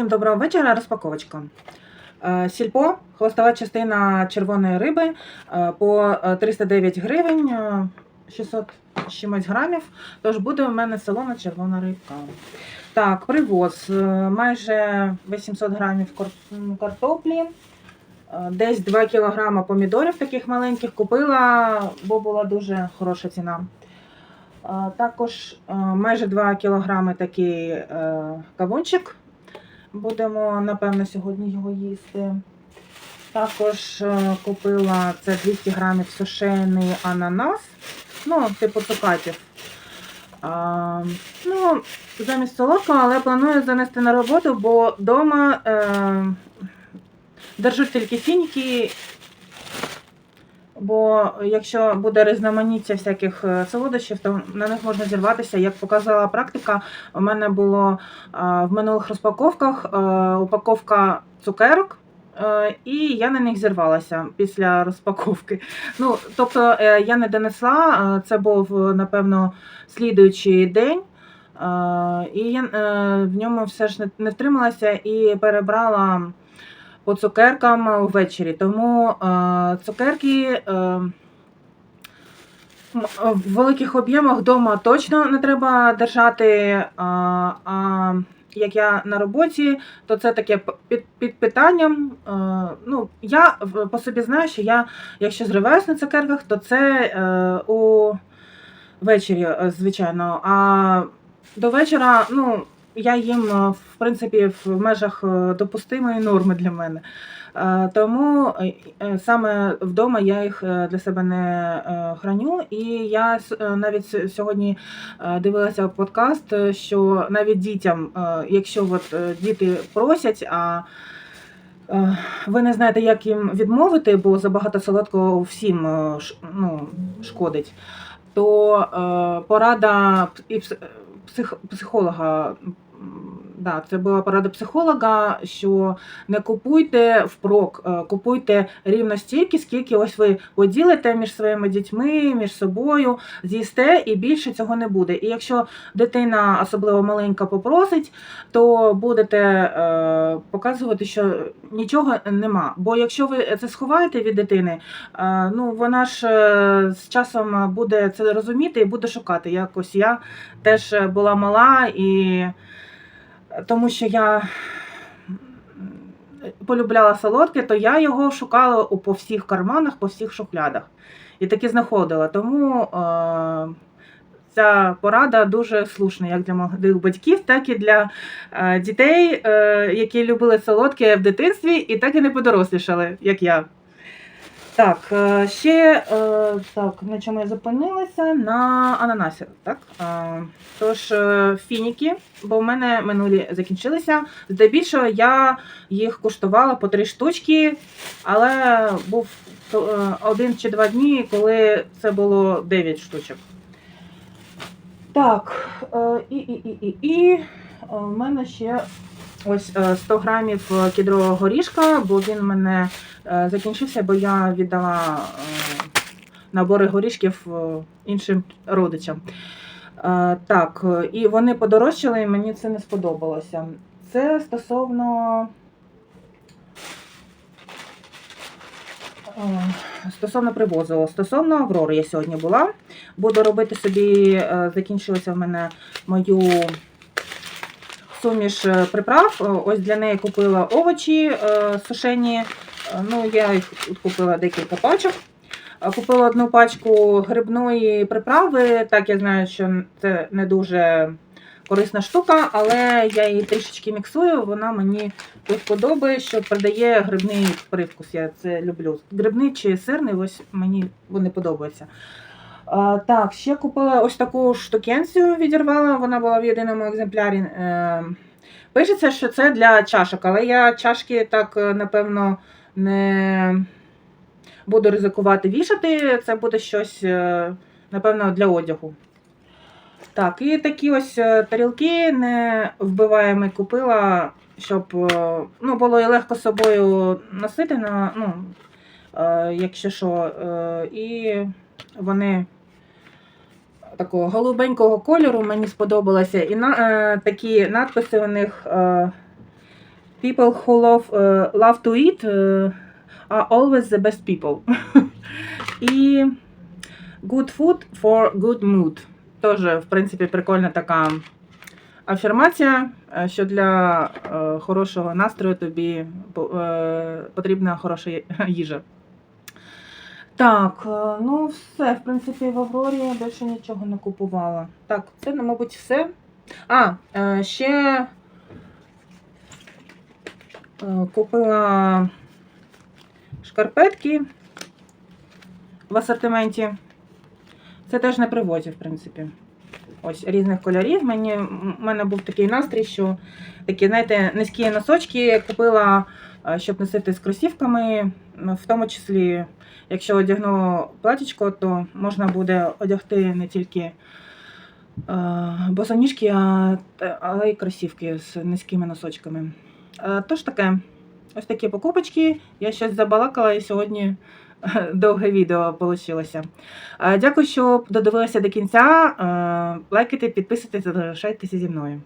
Всім доброго вечора. Розпаковочка. Е, Сільпо, хвостова частина червоної риби е, по е, 309 гривень, е, 600 чимось грамів. Тож буде у мене солона червона рибка. Так, привоз майже 800 грамів картоплі. Десь 2 кілограма помідорів таких маленьких купила, бо була дуже хороша ціна. Також майже 2 кілограми такий кавунчик. Будемо, напевно, сьогодні його їсти. Також е, купила це 200 грамів сушений ананас. Ну, типу цукатів. А, ну, замість солодкого, але планую занести на роботу, бо вдома е, держу тільки фініки. Бо якщо буде різноманіття всяких е, солодощів, то на них можна зірватися. Як показала практика, у мене було е, в минулих розпаковках е, упаковка цукерок. І я на них зірвалася після розпаковки. Ну, тобто я не донесла, це був, напевно, слідуючий день. І я в ньому все ж не втрималася і перебрала по цукеркам ввечері. Тому е, цукерки е, в великих об'ємах вдома точно не треба держати. А, як я на роботі, то це таке під, під питанням. Е, ну, я по собі знаю, що я, якщо зриваюсь на цукерках, то це е, у ввечері, е, звичайно. А до вечора, ну, я їм, е, в принципі, в межах е, допустимої норми для мене. Е, Тому саме вдома я їх для себе не храню. І я навіть сьогодні дивилася подкаст, що навіть дітям, якщо от діти просять, а ви не знаєте, як їм відмовити, бо забагато солодкого всім ну, шкодить, то порада і психолога. Да, це була порада психолога, що не купуйте впрок, е, купуйте рівно стільки, скільки ось ви поділите між своїми дітьми, між собою, з'їсте, і більше цього не буде. І якщо дитина, особливо маленька, попросить, то будете е, показувати, що нічого нема. Бо якщо ви це сховаєте від дитини, е, ну вона ж е, з часом буде це розуміти і буде шукати. Якось я теж була мала і тому що я полюбляла солодке, то я його шукала по всіх карманах, по всіх шухлядах. І таки знаходила. Тому е, ця порада дуже слушна як для молодих батьків, так і для е, дітей, е, які любили солодке в дитинстві і так і не подорослішали, як я. Так, е, ще е, так, на чому я зупинилася? На ананасі. Так? Е, Тож фініки, бо в мене минулі закінчилися. Здебільшого я їх куштувала по три штучки, але був один чи два дні, коли це було 9 штучок. Так, і, і, і, і, і в мене ще ось е, 100 грамів е, кідрового горішка, бо він мене е, закінчився, бо я віддала е, набори горішків е, іншим родичам. Е, Так, е, і вони подорожчали, і мені це не сподобалося. Це стосовно. е, Стосовно привозу. Стосовно Аврори я сьогодні була. Буду робити собі, е, закінчилася в мене мою суміш е, приправ. Е, Ось для неї купила овочі е, сушені. Ну, я їх купила декілька пачок. Купила одну пачку грибної приправи. Так, я знаю, що це не дуже корисна штука, але я її трішечки міксую. Вона мені до вподоби, що придає грибний привкус. Я це люблю. Грибний чи сирний, ось мені вони подобаються. Так, ще купила ось таку штукенцію, відірвала, вона була в єдиному екземплярі. Е, пишеться, що це для чашок, але я чашки так, е, напевно, не буду ризикувати вішати. Це буде щось, е, напевно, для одягу. Так, і такі ось тарілки не вбиваємо купила, щоб ну, було і легко з собою носити, на, ну, якщо що. І вони такого голубенького кольору мені сподобалося. І на, е, такі надписи у них е, People who love, е, love to eat е, are always the best people. І good food for good mood. Теж, в принципі, прикольна така афірмація, е, що для е, хорошого настрою тобі потрібна хороша їжа. Так, е, ну все, в принципі, в Аврорі я більше нічого не купувала. Так, це, ну, мабуть, все. А, е, ще е, купила шкарпетки в асортименті. Це теж на привозі, в принципі. Ось різних кольорів. Мені, в мене був такий настрій, що такі, знаєте, низькі носочки купила, е, щоб носити з кросівками. Ну, В тому числі, якщо одягну платічко, то можна буде одягти не тільки е, босоніжки, але й кросівки з низькими носочками. Е, Тож таке, ось такі покупочки. Я щось забалакала і сьогодні довге відео вийшло. Дякую, що додивилися до кінця. Лайкайте, підписуйтесь, залишайтеся зі мною.